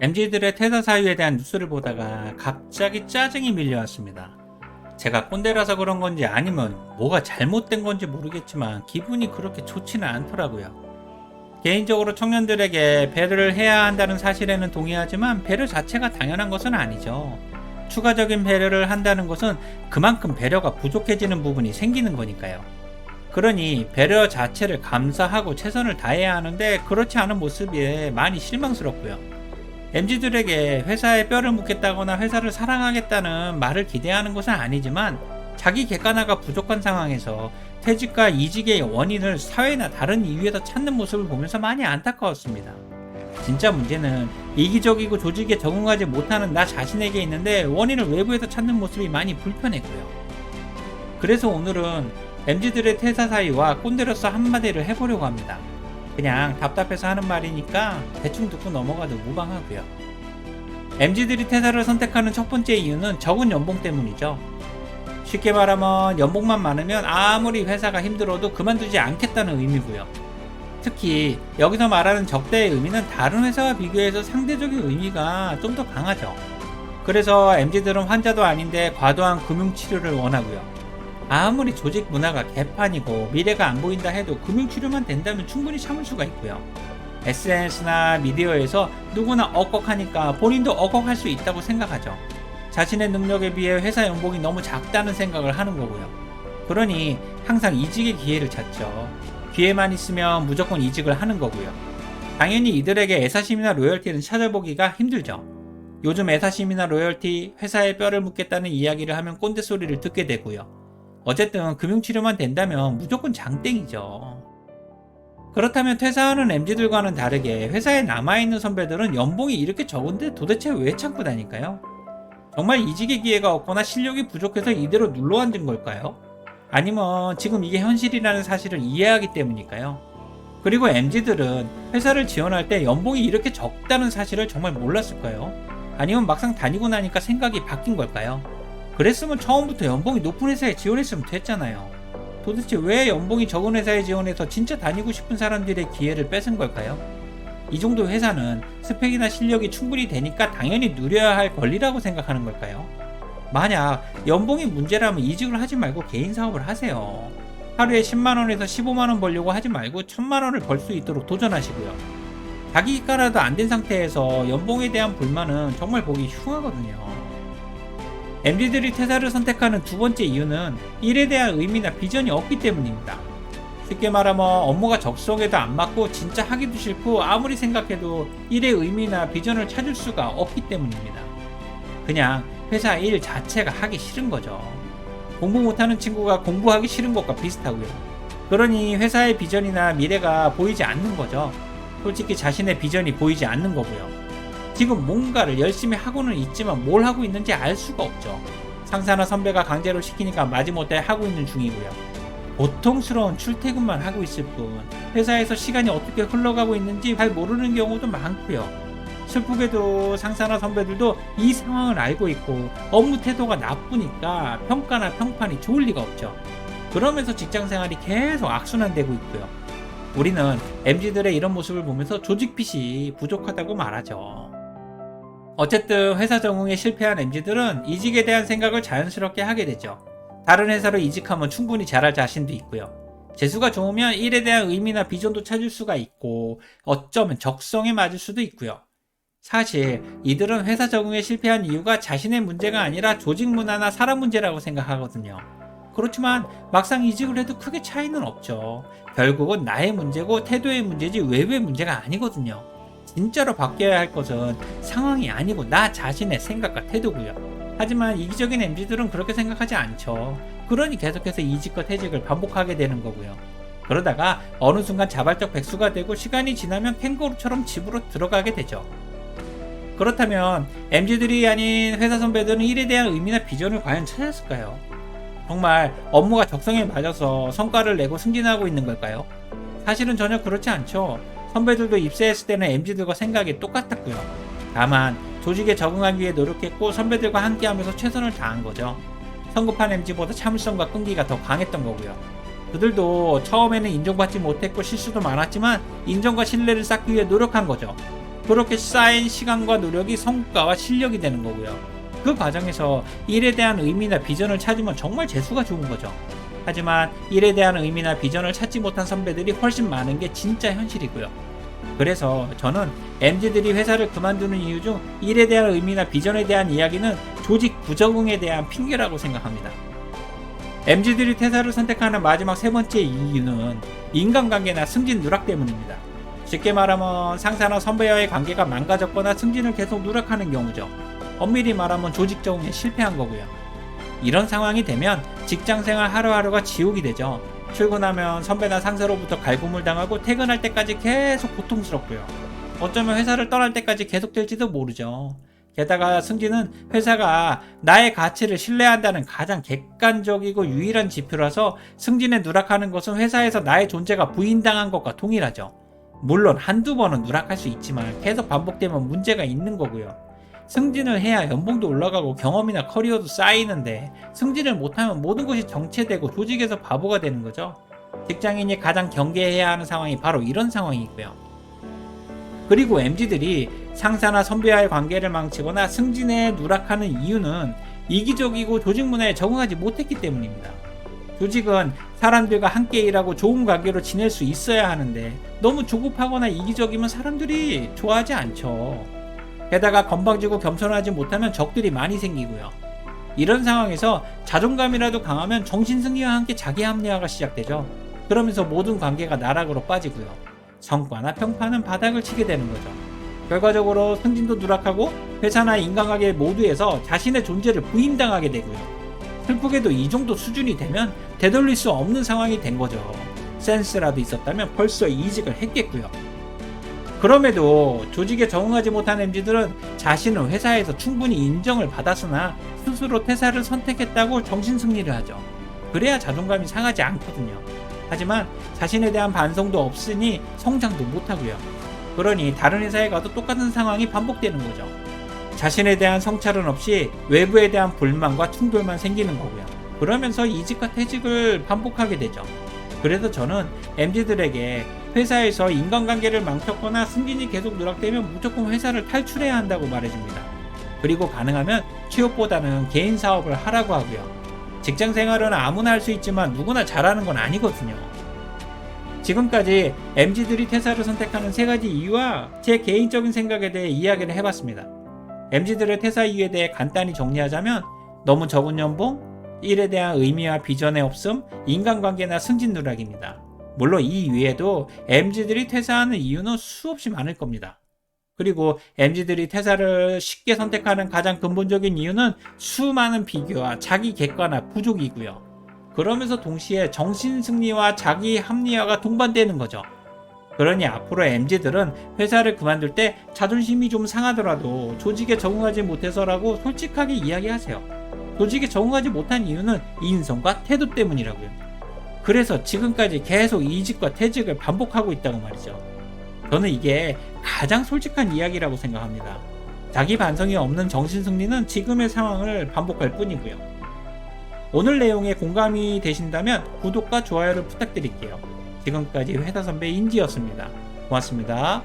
MZ들의 퇴사 사유에 대한 뉴스를 보다가 갑자기 짜증이 밀려왔습니다. 제가 꼰대라서 그런 건지 아니면 뭐가 잘못된 건지 모르겠지만 기분이 그렇게 좋지는 않더라고요. 개인적으로 청년들에게 배려를 해야 한다는 사실에는 동의하지만 배려 자체가 당연한 것은 아니죠. 추가적인 배려를 한다는 것은 그만큼 배려가 부족해지는 부분이 생기는 거니까요. 그러니 배려 자체를 감사하고 최선을 다해야 하는데 그렇지 않은 모습에 많이 실망스럽고요. MZ들에게 회사에 뼈를 묻겠다거나 회사를 사랑하겠다는 말을 기대하는 것은 아니지만 자기 객관화가 부족한 상황에서 퇴직과 이직의 원인을 사회나 다른 이유에서 찾는 모습을 보면서 많이 안타까웠습니다. 진짜 문제는 이기적이고 조직에 적응하지 못하는 나 자신에게 있는데 원인을 외부에서 찾는 모습이 많이 불편했고요. 그래서 오늘은 MZ들의 퇴사 사이와 꼰대로서 한마디를 해보려고 합니다. 그냥 답답해서 하는 말이니까 대충 듣고 넘어가도 무방하고요. MZ들이 퇴사를 선택하는 첫 번째 이유는 적은 연봉 때문이죠. 쉽게 말하면 연봉만 많으면 아무리 회사가 힘들어도 그만두지 않겠다는 의미고요. 특히 여기서 말하는 적대의 의미는 다른 회사와 비교해서 상대적인 의미가 좀 더 강하죠. 그래서 MZ들은 환자도 아닌데 과도한 금융치료를 원하고요. 아무리 조직 문화가 개판이고 미래가 안 보인다 해도 금융 치료만 된다면 충분히 참을 수가 있고요. SNS나 미디어에서 누구나 억걱하니까 본인도 억걱할 수 있다고 생각하죠. 자신의 능력에 비해 회사 연봉이 너무 작다는 생각을 하는 거고요. 그러니 항상 이직의 기회를 찾죠. 기회만 있으면 무조건 이직을 하는 거고요. 당연히 이들에게 애사심이나 로열티는 찾아보기가 힘들죠. 요즘 애사심이나 로열티, 회사에 뼈를 묻겠다는 이야기를 하면 꼰대 소리를 듣게 되고요. 어쨌든 금융치료만 된다면 무조건 장땡이죠. 그렇다면 퇴사하는 MZ들과는 다르게 회사에 남아있는 선배들은 연봉이 이렇게 적은데 도대체 왜 참고 다닐까요? 정말 이직의 기회가 없거나 실력이 부족해서 이대로 눌러 앉은 걸까요? 아니면 지금 이게 현실이라는 사실을 이해하기 때문일까요? 그리고 MZ들은 회사를 지원할 때 연봉이 이렇게 적다는 사실을 정말 몰랐을까요? 아니면 막상 다니고 나니까 생각이 바뀐 걸까요? 그랬으면 처음부터 연봉이 높은 회사에 지원했으면 됐잖아요. 도대체 왜 연봉이 적은 회사에 지원해서 진짜 다니고 싶은 사람들의 기회를 뺏은 걸까요? 이 정도 회사는 스펙이나 실력이 충분히 되니까 당연히 누려야 할 권리라고 생각하는 걸까요? 만약 연봉이 문제라면 이직을 하지 말고 개인 사업을 하세요. 하루에 10만원에서 15만원 벌려고 하지 말고 1000만원을 벌 수 있도록 도전하시고요. 자기 이가라도 안 된 상태에서 연봉에 대한 불만은 정말 보기 흉하거든요. MZ들이 퇴사를 선택하는 두 번째 이유는 일에 대한 의미나 비전이 없기 때문입니다. 쉽게 말하면 업무가 적성에도 안 맞고 진짜 하기도 싫고 아무리 생각해도 일의 의미나 비전을 찾을 수가 없기 때문입니다. 그냥 회사 일 자체가 하기 싫은 거죠. 공부 못하는 친구가 공부하기 싫은 것과 비슷하고요. 그러니 회사의 비전이나 미래가 보이지 않는 거죠. 솔직히 자신의 비전이 보이지 않는 거고요. 지금 뭔가를 열심히 하고는 있지만 뭘 하고 있는지 알 수가 없죠. 상사나 선배가 강제로 시키니까 마지못해 하고 있는 중이고요. 고통스러운 출퇴근만 하고 있을 뿐 회사에서 시간이 어떻게 흘러가고 있는지 잘 모르는 경우도 많고요. 슬프게도 상사나 선배들도 이 상황을 알고 있고 업무 태도가 나쁘니까 평가나 평판이 좋을 리가 없죠. 그러면서 직장 생활이 계속 악순환되고 있고요. 우리는 MZ들의 이런 모습을 보면서 조직 핏이 부족하다고 말하죠. 어쨌든 회사 적응에 실패한 MZ들은 이직에 대한 생각을 자연스럽게 하게 되죠. 다른 회사로 이직하면 충분히 잘할 자신도 있고요. 재수가 좋으면 일에 대한 의미나 비전도 찾을 수가 있고 어쩌면 적성에 맞을 수도 있고요. 사실 이들은 회사 적응에 실패한 이유가 자신의 문제가 아니라 조직 문화나 사람 문제라고 생각하거든요. 그렇지만 막상 이직을 해도 크게 차이는 없죠. 결국은 나의 문제고 태도의 문제지 외부의 문제가 아니거든요. 진짜로 바뀌어야 할 것은 상황이 아니고 나 자신의 생각과 태도고요. 하지만 이기적인 MZ들은 그렇게 생각하지 않죠. 그러니 계속해서 이직과 퇴직을 반복하게 되는 거고요. 그러다가 어느 순간 자발적 백수가 되고 시간이 지나면 캥거루처럼 집으로 들어가게 되죠. 그렇다면 MZ들이 아닌 회사 선배들은 일에 대한 의미나 비전을 과연 찾았을까요? 정말 업무가 적성에 맞아서 성과를 내고 승진하고 있는 걸까요? 사실은 전혀 그렇지 않죠. 선배들도 입사했을 때는 MZ들과 생각이 똑같았고요. 다만 조직에 적응하기 위해 노력했고 선배들과 함께하면서 최선을 다한 거죠. 성급한 MZ보다 참을성과 끈기가 더 강했던 거고요. 그들도 처음에는 인정받지 못했고 실수도 많았지만 인정과 신뢰를 쌓기 위해 노력한 거죠. 그렇게 쌓인 시간과 노력이 성과와 실력이 되는 거고요. 그 과정에서 일에 대한 의미나 비전을 찾으면 정말 재수가 좋은 거죠. 하지만 일에 대한 의미나 비전을 찾지 못한 선배들이 훨씬 많은 게 진짜 현실이고요. 그래서 저는 MZ들이 회사를 그만두는 이유 중 일에 대한 의미나 비전에 대한 이야기는 조직 부적응에 대한 핑계라고 생각합니다. MZ들이 퇴사를 선택하는 마지막 세 번째 이유는 인간관계나 승진 누락 때문입니다. 쉽게 말하면 상사나 선배와의 관계가 망가졌거나 승진을 계속 누락하는 경우죠. 엄밀히 말하면 조직 적응에 실패한 거고요. 이런 상황이 되면 직장 생활 하루하루가 지옥이 되죠. 출근하면 선배나 상사로부터 갈굼을 당하고 퇴근할 때까지 계속 고통스럽고요. 어쩌면 회사를 떠날 때까지 계속될지도 모르죠. 게다가 승진은 회사가 나의 가치를 신뢰한다는 가장 객관적이고 유일한 지표라서 승진에 누락하는 것은 회사에서 나의 존재가 부인당한 것과 동일하죠. 물론 한두 번은 누락할 수 있지만 계속 반복되면 문제가 있는 거고요. 승진을 해야 연봉도 올라가고 경험이나 커리어도 쌓이는데 승진을 못하면 모든 것이 정체되고 조직에서 바보가 되는 거죠. 직장인이 가장 경계해야 하는 상황이 바로 이런 상황이고요. 그리고 MZ들이 상사나 선배와의 관계를 망치거나 승진에 누락하는 이유는 이기적이고 조직 문화에 적응하지 못했기 때문입니다. 조직은 사람들과 함께 일하고 좋은 관계로 지낼 수 있어야 하는데 너무 조급하거나 이기적이면 사람들이 좋아하지 않죠. 게다가 건방지고 겸손하지 못하면 적들이 많이 생기고요. 이런 상황에서 자존감이라도 강하면 정신승리와 함께 자기 합리화가 시작되죠. 그러면서 모든 관계가 나락으로 빠지고요. 성과나 평판은 바닥을 치게 되는 거죠. 결과적으로 승진도 누락하고 회사나 인간관계 모두에서 자신의 존재를 부인당하게 되고요. 슬프게도 이 정도 수준이 되면 되돌릴 수 없는 상황이 된 거죠. 센스라도 있었다면 벌써 이직을 했겠고요. 그럼에도 조직에 적응하지 못한 MZ들은 자신은 회사에서 충분히 인정을 받았으나 스스로 퇴사를 선택했다고 정신승리를 하죠. 그래야 자존감이 상하지 않거든요. 하지만 자신에 대한 반성도 없으니 성장도 못하고요. 그러니 다른 회사에 가도 똑같은 상황이 반복되는 거죠. 자신에 대한 성찰은 없이 외부에 대한 불만과 충돌만 생기는 거고요. 그러면서 이직과 퇴직을 반복하게 되죠. 그래서 저는 MZ들에게 회사에서 인간관계를 망쳤거나 승진이 계속 누락되면 무조건 회사를 탈출해야 한다고 말해줍니다. 그리고 가능하면 취업보다는 개인 사업을 하라고 하고요. 직장 생활은 아무나 할 수 있지만 누구나 잘하는 건 아니거든요. 지금까지 MZ들이 퇴사를 선택하는 세 가지 이유와 제 개인적인 생각에 대해 이야기를 해봤습니다. MZ들의 퇴사 이유에 대해 간단히 정리하자면 너무 적은 연봉, 일에 대한 의미와 비전의 없음, 인간관계나 승진 누락입니다. 물론 이 이외에도 MZ들이 퇴사하는 이유는 수없이 많을 겁니다. 그리고 MZ들이 퇴사를 쉽게 선택하는 가장 근본적인 이유는 수많은 비교와 자기 객관화 부족이고요. 그러면서 동시에 정신 승리와 자기 합리화가 동반되는 거죠. 그러니 앞으로 MZ들은 회사를 그만둘 때 자존심이 좀 상하더라도 조직에 적응하지 못해서라고 솔직하게 이야기하세요. 조직에 적응하지 못한 이유는 인성과 태도 때문이라고요. 그래서 지금까지 계속 이직과 퇴직을 반복하고 있다고 말이죠. 저는 이게 가장 솔직한 이야기라고 생각합니다. 자기 반성이 없는 정신승리는 지금의 상황을 반복할 뿐이고요. 오늘 내용에 공감이 되신다면 구독과 좋아요를 부탁드릴게요. 지금까지 회사 선배 인지였습니다. 고맙습니다.